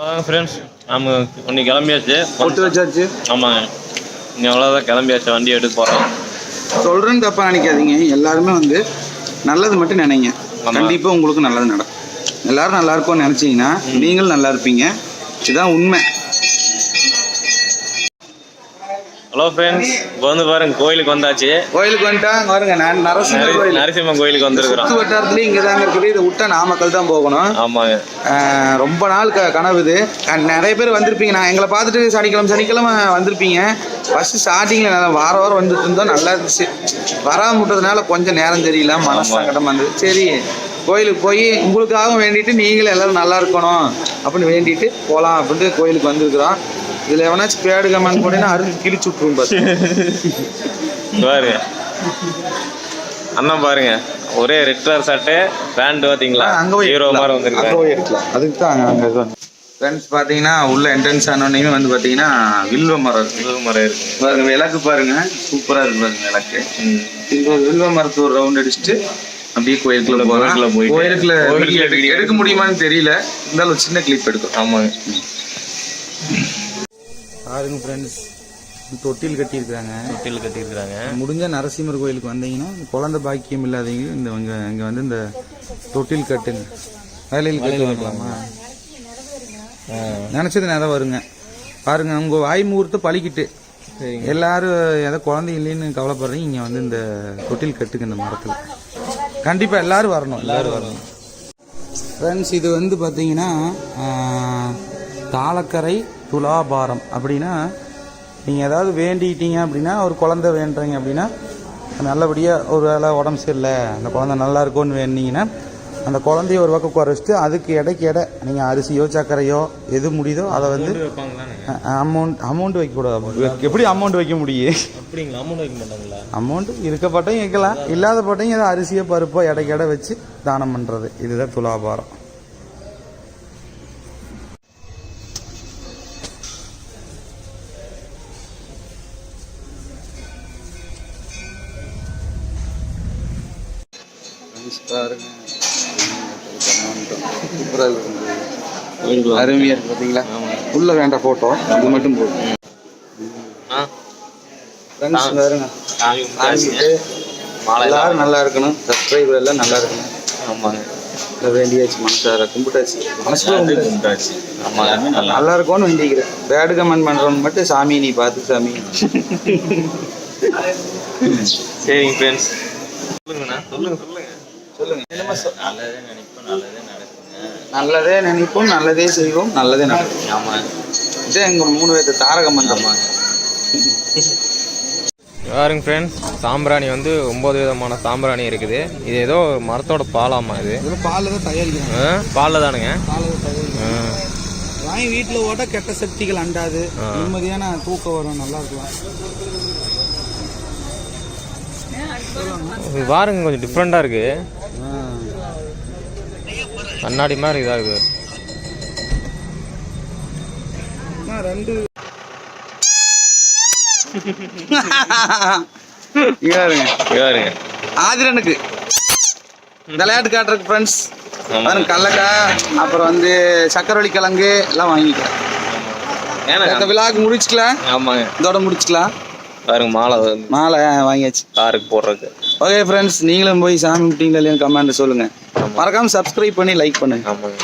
Friends நம்ம இன்னைக்கு கிளம்பியாச்சு. போட்டு வச்சாச்சு? ஆமாங்க. நீ அவ்வளோதான் கிளம்பியாச்சு வண்டி எடுத்து போகிறோம் சொல்றேன்னு தப்பா நினைக்காதீங்க. எல்லாருமே வந்து நல்லது மட்டும் நினைங்க. ஆமா. கண்டிப்பா உங்களுக்கு நல்லது நடக்கும். எல்லாரும் நல்லா இருக்கும்னு நினைச்சீங்கன்னா நீங்களும் நல்லா இருப்பீங்க. இதுதான் உண்மை. ஹலோ ஃப்ரெண்ட்ஸ் இப்போ வந்து பாருங்க கோயிலுக்கு வந்தாச்சு. கோயிலுக்கு வந்துட்டா அங்க பாருங்க நான் நரசிம்மர் நரி- கோயில். நரசிம்மன் கோயிலுக்கு வந்திருக்கிறோம். சுத்து வட்டாரத்துலயும் இங்க தாங்க இருக்குது. இதை விட்டா நாமக்கல் தான் போகணும். ஆமாங்க. ரொம்ப நாள் க கனவு இது. நிறைய பேர் வந்திருப்பீங்க. நான் எங்களை பார்த்துட்டு சனிக்கிழமை சனிக்கிழமை வந்திருப்பீங்க. ஃபர்ஸ்ட் ஸ்டார்டிங்கில் நல்லா வார வாரம் வந்துட்டு இருந்தோம். நல்லா இருந்துச்சு. வராம விட்டதுனால கொஞ்சம் நேரம் தெரியல. மனசு சங்கடம் வந்தது சரி கோயிலுக்கு போய் உங்களுக்காக வேண்டிட்டு நீங்களும் எல்லாரும் நல்லா இருக்கணும். அப்படின்னு வேண்டிட்டு போகலாம் அப்படின்ட்டு கோயிலுக்கு வந்திருக்கிறோம். இதில் எவனாச்சும் பேடு கமெண்ட் போட்டீங்கன்னா அருள் கிழிச்சு பார்த்து பாருங்க. அண்ணன் பாருங்க. ஒரே ரெட் கலர் சட்டை பேண்ட் பார்த்தீங்களா அங்கே போய் ஹீரோ மாதிரி அங்கே வந்திருக்காங்க போய் எடுக்கலாம். அதுக்கு தான் அங்கே ஃப்ரெண்ட்ஸ் பார்த்தீங்கன்னா உள்ள என்ட்ரன்ஸ் ஆனோடனே வந்து பார்த்தீங்கன்னா வில்வ மரம் இருக்கு. ஹீரோ மாதிரி இருக்கு. பாருங்க விளக்கு பாருங்க. சூப்பரா இருக்கு பாருங்க விளக்கு. வில்வ மரத்து ஒரு ரவுண்ட் அடிச்சுட்டு அப்படியே கோயிலுக்குள்ள போகலாம். கோயிலுக்குள்ள எடுக்க- முடியுமான்னு தெரியல. இருந்தாலும் ஒரு சின்ன கிளிப் எடுக்கும் ஆமாங்க. பாருங்க ஃப்ரெண்ட்ஸ் தொட்டில் கட்டியிருக்காங்க தொட்டில் கட்டியிருக்கிறாங்க. முடிஞ்ச நரசிம்மர் கோயிலுக்கு வந்தீங்கன்னா குழந்தை பாக்கியம் இல்லாதவங்க இந்த இங்க இங்க வந்து இந்த தொட்டில் கட்டுங்க. வேலையில் கட்டு வைக்கலாமா? நினைச்சது நேரம் வருங்க. பாருங்க உங்க வாய் முகூர்த்த பழிக்கிட்டு எல்லாரும் ஏதோ குழந்தை இல்லைன்னு கவலைப்படுறீங்க இங்க வந்து இந்த தொட்டில் கட்டுங்க இந்த மரத்துல. கண்டிப்பா எல்லாரும் வரணும். எல்லாரும் வரணும். ஃப்ரெண்ட்ஸ் இது வந்து பாத்தீங்கன்னா ஆஹ், தாளக்கரை துலாபாரம். அப்படின்னா நீங்க ஏதாவது வேண்டிட்டீங்க அப்படின்னா ஒரு குழந்தை வேண்டுறீங்க அப்படின்னா நல்லபடியா ஒரு வேளை உடம்பு சரியில்லை அந்த குழந்தை நல்லா இருக்கும்னு வேண்டிங்கன்னா அந்த குழந்தைய ஒரு பக்கம் குறைச்சிட்டு அதுக்கு இடைக்கு எடை நீங்கள் அரிசியோ சர்க்கரையோ எது முடியுதோ அதை வந்து அமௌண்ட் அமௌண்ட் வைக்கக்கூடாது எப்படி அமௌண்ட் வைக்க முடியும்? அமௌண்ட் இருக்க பட்டையும் வைக்கலாம். இல்லாத பட்டையும் ஏதோ அரிசியோ பருப்போ இடைக்கு எடை வச்சு தானம் பண்ணுறது இதுதான் துலாபாரம். பாருங்க. சூப்பராக இருக்கு அருமையாக இருக்கு பார்த்தீங்களா உள்ள வேண்டாம் ஃபோட்டோ இது மட்டும் போதும். ஃப்ரெண்ட்ஸ் மாலை எல்லாரும் நல்லா இருக்கணும். சப்ஸ்கிரைபர் எல்லாம் நல்லா இருக்கணும். ஆமாங்க. வேண்டியாச்சு மனசார. கும்பிட்டாச்சு. மனசுல கும்பிட்டாச்சு. நல்லா நல்லா இருக்கும்னு வேண்டிக்கிறேன். பேடு கமெண்ட் பண்றவங்க மட்டும் சாமி நீ பார்த்து சாமி. சரிங்க ஃப்ரெண்ட்ஸ் சொல்லுங்கண்ணா. சொல்லுங்க சொல்லுங்க. சொல்லுங்க. நல்லதே நினைப்போம் நல்லதே நடக்குங்க. நல்லதே நினைப்போம் நல்லதே செய்வோம் நல்லதே நடக்கும். ஆமாங்க இதே எங்க மூணு பேர்த்து தாரக மந்திரம் பாருங்க ஃப்ரெண்ட்ஸ் சாம்பிராணி வந்து ஒம்பது விதமான சாம்பிராணி இருக்குது. இது ஏதோ மரத்தோட பாலாமா இது? இதுல பால் தான் தயாரிக்கிறோம் பாலில் தானுங்க. வாங்கி வீட்டில் ஓட்ட கெட்ட சக்திகள் அண்டாது. நிம்மதியான தூக்கம் வரும் நல்லா இருக்கலாம். இது பாருங்க கொஞ்சம் டிஃப்ரெண்ட்டாக இருக்கு. ஆ. கண்ணாடி மாதிரி இதாக இருக்குது ரெண்டு. ஆதிரனுக்கு. விளையாட்டு காட்டுறதுக்கு ஃப்ரெண்ட்ஸ். பாருங்க கடலக்காய் அப்புறம் வந்து சக்கரவள்ளி கிழங்கு எல்லாம் வாங்கிக்கலாம். இந்த விழாக்கு முடிச்சுக்கலாம். ஆமாங்க. இதோட முடிச்சுக்கலாம். பாருங்க மாலை மாலை வாங்கியாச்சு. காருக்கு போடுறதுக்கு. ஓகே ஃப்ரெண்ட்ஸ் நீங்களும் போய் சாமி கும்பிட்டீங்களா இல்லையா கமெண்ட் சொல்லுங்க. மறக்காம சப்ஸ்கிரைப் பண்ணி லைக் பண்ணுங்க. ஆமாங்க.